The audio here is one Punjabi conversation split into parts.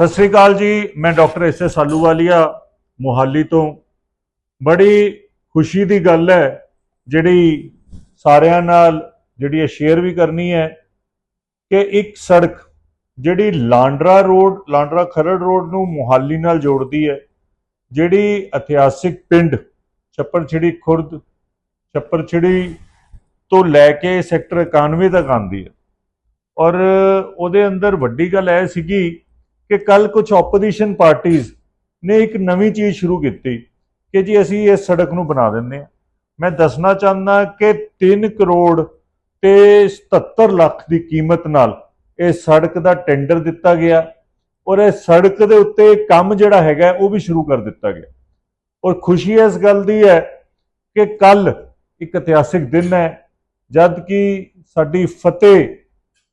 ਸਤਿ ਸ੍ਰੀ ਅਕਾਲ ਜੀ, ਮੈਂ doctor S S Ahluwalia Mohali ਤੋਂ। ਬੜੀ ਖੁਸ਼ੀ ਦੀ ਗੱਲ ਹੈ, ਜਿਹੜੀ ਸਾਰਿਆਂ ਨਾਲ, ਜਿਹੜੀ ਇਹ ਸ਼ੇਅਰ ਵੀ ਕਰਨੀ ਹੈ, ਕਿ ਇੱਕ ਸੜਕ ਜਿਹੜੀ ਲਾਂਡਰਾ ਰੋਡ, ਲਾਂਡਰਾ ਖਰੜ ਰੋਡ ਨੂੰ ਮੋਹਾਲੀ ਨਾਲ ਜੋੜਦੀ ਹੈ, ਜਿਹੜੀ ਇਤਿਹਾਸਿਕ ਪਿੰਡ ਛੱਪੜਛਿੜੀ ਖੁਰਦ ਛੱਪੜਛਿੜੀ ਤੋਂ ਲੈ ਕੇ ਸੈਕਟਰ 91 ਤੱਕ ਆਉਂਦੀ ਹੈ। ਔਰ ਉਹਦੇ ਅੰਦਰ ਵੱਡੀ ਗੱਲ ਇਹ ਸੀਗੀ ਕਿ ਕੱਲ ਕੁਝ ਆਪੋਜੀਸ਼ਨ ਪਾਰਟੀਆਂ ਨੇ ਇੱਕ ਨਵੀਂ ਚੀਜ਼ ਸ਼ੁਰੂ ਕੀਤੀ ਕਿ ਜੀ ਅਸੀਂ ਇਸ ਸੜਕ ਨੂੰ ਬਣਾ ਦਿੰਦੇ ਹਾਂ। ਮੈਂ ਦੱਸਣਾ ਚਾਹੁੰਦਾ ਕਿ 3 ਕਰੋੜ ਤੇ 77 ਲੱਖ ਦੀ ਕੀਮਤ ਨਾਲ ਇਹ ਸੜਕ ਦਾ ਟੈਂਡਰ ਦਿੱਤਾ ਗਿਆ ਔਰ ਇਹ ਸੜਕ ਦੇ ਉੱਤੇ ਕੰਮ ਜਿਹੜਾ ਹੈਗਾ ਉਹ ਵੀ ਸ਼ੁਰੂ ਕਰ ਦਿੱਤਾ ਗਿਆ। ਔਰ ਖੁਸ਼ੀ ਇਸ ਗੱਲ ਦੀ ਹੈ ਕਿ ਕੱਲ ਇੱਕ ਇਤਿਹਾਸਿਕ ਦਿਨ ਹੈ, ਜਦ ਕਿ ਸਾਡੀ ਫਤਿਹ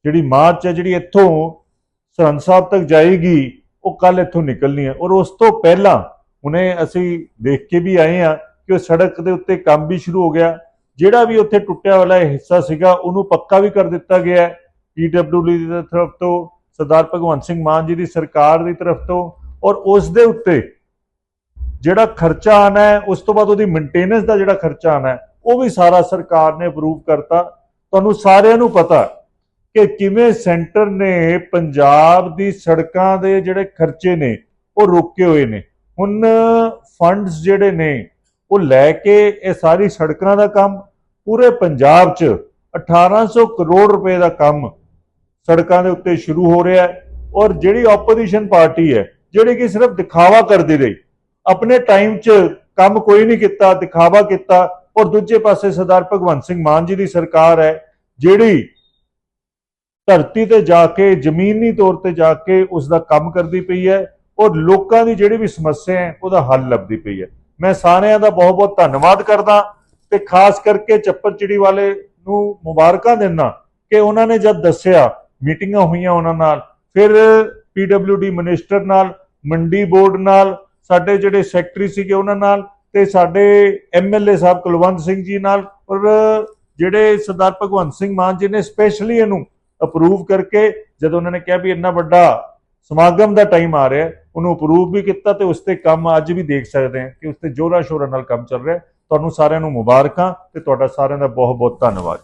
ਜਿਹੜੀ ਮਾਰਚ ਹੈ, ਜਿਹੜੀ ਇੱਥੋਂ ਸਰਹੰਦ ਸਾਹਿਬ ਤੱਕ ਜਾਏਗੀ, ਉਹ ਕੱਲ ਇੱਥੋਂ ਨਿਕਲਣੀ ਹੈ। ਔਰ ਉਸ ਤੋਂ ਪਹਿਲਾਂ ਹੁਣੇ ਅਸੀਂ ਦੇਖ ਕੇ ਵੀ ਆਏ ਆ ਕਿ ਉਹ ਸੜਕ ਦੇ ਉੱਤੇ ਕੰਮ ਵੀ ਸ਼ੁਰੂ ਹੋ ਗਿਆ। ਜਿਹੜਾ ਵੀ ਉੱਥੇ ਟੁੱਟਿਆ ਵਾਲਾ ਹਿੱਸਾ ਸੀਗਾ, ਉਹਨੂੰ ਪੱਕਾ ਵੀ ਕਰ ਦਿੱਤਾ ਗਿਆ ਹੈ ਪੀਡਬਲਯੂਡੀ ਦੀ ਤਰਫ ਤੋਂ, ਸਰਦਾਰ ਭਗਵੰਤ ਸਿੰਘ ਮਾਨ ਜੀ ਦੀ ਸਰਕਾਰ ਦੀ ਤਰਫ ਤੋਂ। ਔਰ ਉਸ ਦੇ ਉੱਤੇ ਜਿਹੜਾ ਖਰਚਾ ਆਣਾ ਹੈ, ਉਸ ਤੋਂ ਬਾਅਦ ਉਹਦੀ ਮੇਨਟੇਨੈਂਸ ਦਾ ਜਿਹੜਾ ਖਰਚਾ ਆਣਾ ਹੈ, ਉਹ ਵੀ ਸਾਰਾ ਸਰਕਾਰ ਨੇ ਅਪਰੂਵ ਕਰਤਾ। ਤੁਹਾਨੂੰ ਸਾਰਿਆਂ ਨੂੰ ਪਤਾ ਕਿ ਕਿਵੇਂ ਸੈਂਟਰ ਨੇ ਪੰਜਾਬ ਦੀ ਸੜਕਾਂ ਦੇ ਜਿਹੜੇ ਖਰਚੇ ਨੇ, ਉਹ ਰੋਕੇ ਹੋਏ ਨੇ। ਹੁਣ ਫੰਡਸ ਜਿਹੜੇ ਨੇ, ਉਹ ਲੈ ਕੇ ਇਹ ਸਾਰੀ ਸੜਕਾਂ ਦਾ ਕੰਮ, ਪੂਰੇ ਪੰਜਾਬ 'ਚ 1800 ਕਰੋੜ ਰੁਪਏ ਦਾ ਕੰਮ ਸੜਕਾਂ ਦੇ ਉੱਤੇ ਸ਼ੁਰੂ ਹੋ ਰਿਹਾ ਹੈ ਔਰ ਜਿਹੜੀ ਆਪੋਜੀਸ਼ਨ ਪਾਰਟੀ ਹੈ, ਜਿਹੜੀ ਕਿ ਸਿਰਫ ਦਿਖਾਵਾ ਕਰਦੀ ਰਹੀ, ਆਪਣੇ ਟਾਈਮ 'ਚ ਕੰਮ ਕੋਈ ਨਹੀਂ ਕੀਤਾ, ਦਿਖਾਵਾ ਕੀਤਾ ਔਰ ਦੂਜੇ ਪਾਸੇ ਸਰਦਾਰ ਭਗਵੰਤ ਸਿੰਘ ਮਾਨ ਜੀ ਦੀ ਸਰਕਾਰ ਹੈ, ਜਿਹੜੀ ਧਰਤੀ ਤੇ ਜਾ ਕੇ, ਜ਼ਮੀਨੀ ਤੌਰ ਤੇ ਜਾ ਕੇ ਉਸ ਦਾ ਕੰਮ ਕਰਦੀ ਪਈ ਹੈ ਔਰ ਲੋਕਾਂ ਦੀ ਜਿਹੜੀ ਵੀ ਸਮੱਸਿਆ ਹੈ, ਉਹਦਾ ਹੱਲ ਲੱਭਦੀ ਪਈ ਹੈ। ਮੈਂ ਸਾਰਿਆਂ ਦਾ ਬਹੁਤ ਬਹੁਤ ਧੰਨਵਾਦ ਕਰਦਾ ਤੇ ਖਾਸ ਕਰਕੇ ਚੱਪਰਚਿੜੀ ਵਾਲੇ ਨੂੰ ਮੁਬਾਰਕਾਂ ਦਿੰਦਾ ਕਿ ਉਹਨਾਂ ਨੇ ਜਦ ਦੱਸਿਆ, ਮੀਟਿੰਗਾਂ ਹੋਈਆਂ ਉਹਨਾਂ ਨਾਲ, ਫਿਰ ਪੀਡਬਲਯੂਡੀ ਮਿਨਿਸਟਰ ਨਾਲ, ਮੰਡੀ ਬੋਰਡ ਨਾਲ, ਸਾਡੇ ਜਿਹੜੇ ਸੈਕਟਰੀ ਸੀਗੇ ਉਹਨਾਂ ਨਾਲ ਤੇ ਸਾਡੇ ਐਮਐਲਏ ਸਾਹਿਬ ਕੁਲਵੰਤ ਸਿੰਘ ਜੀ ਨਾਲ ਔਰ ਜਿਹੜੇ ਸਰਦਾਰ ਭਗਵੰਤ ਸਿੰਘ ਮਾਨ ਜੀ ਨੇ, ਸਪੈਸ਼ਲੀ ਇਹਨੂੰ ਅਪਰੂਵ ਕਰਕੇ ਜਦੋਂ ਉਹਨਾਂ ਨੇ ਕਿਹਾ ਵੀ ਇੰਨਾ ਵੱਡਾ ਸਮਾਗਮ ਦਾ ਟਾਈਮ ਆ ਰਿਹਾ ਉਹਨੂੰ ਅਪਰੂਵ ਵੀ ਕੀਤਾ ਤੇ ਉਸ ਤੇ ਕੰਮ ਅੱਜ ਵੀ ਦੇਖ ਸਕਦੇ ਹਾਂ ਕਿ ਉਸ ਤੇ ਜੋਰਾ ਸ਼ੋਰਾ ਨਾਲ ਕੰਮ ਚੱਲ ਰਿਹਾ ਤੁਹਾਨੂੰ ਸਾਰਿਆਂ ਨੂੰ ਮੁਬਾਰਕਾਂ ਤੇ ਤੁਹਾਡਾ ਸਾਰਿਆਂ ਦਾ ਬਹੁਤ ਬਹੁਤ ਧੰਨਵਾਦ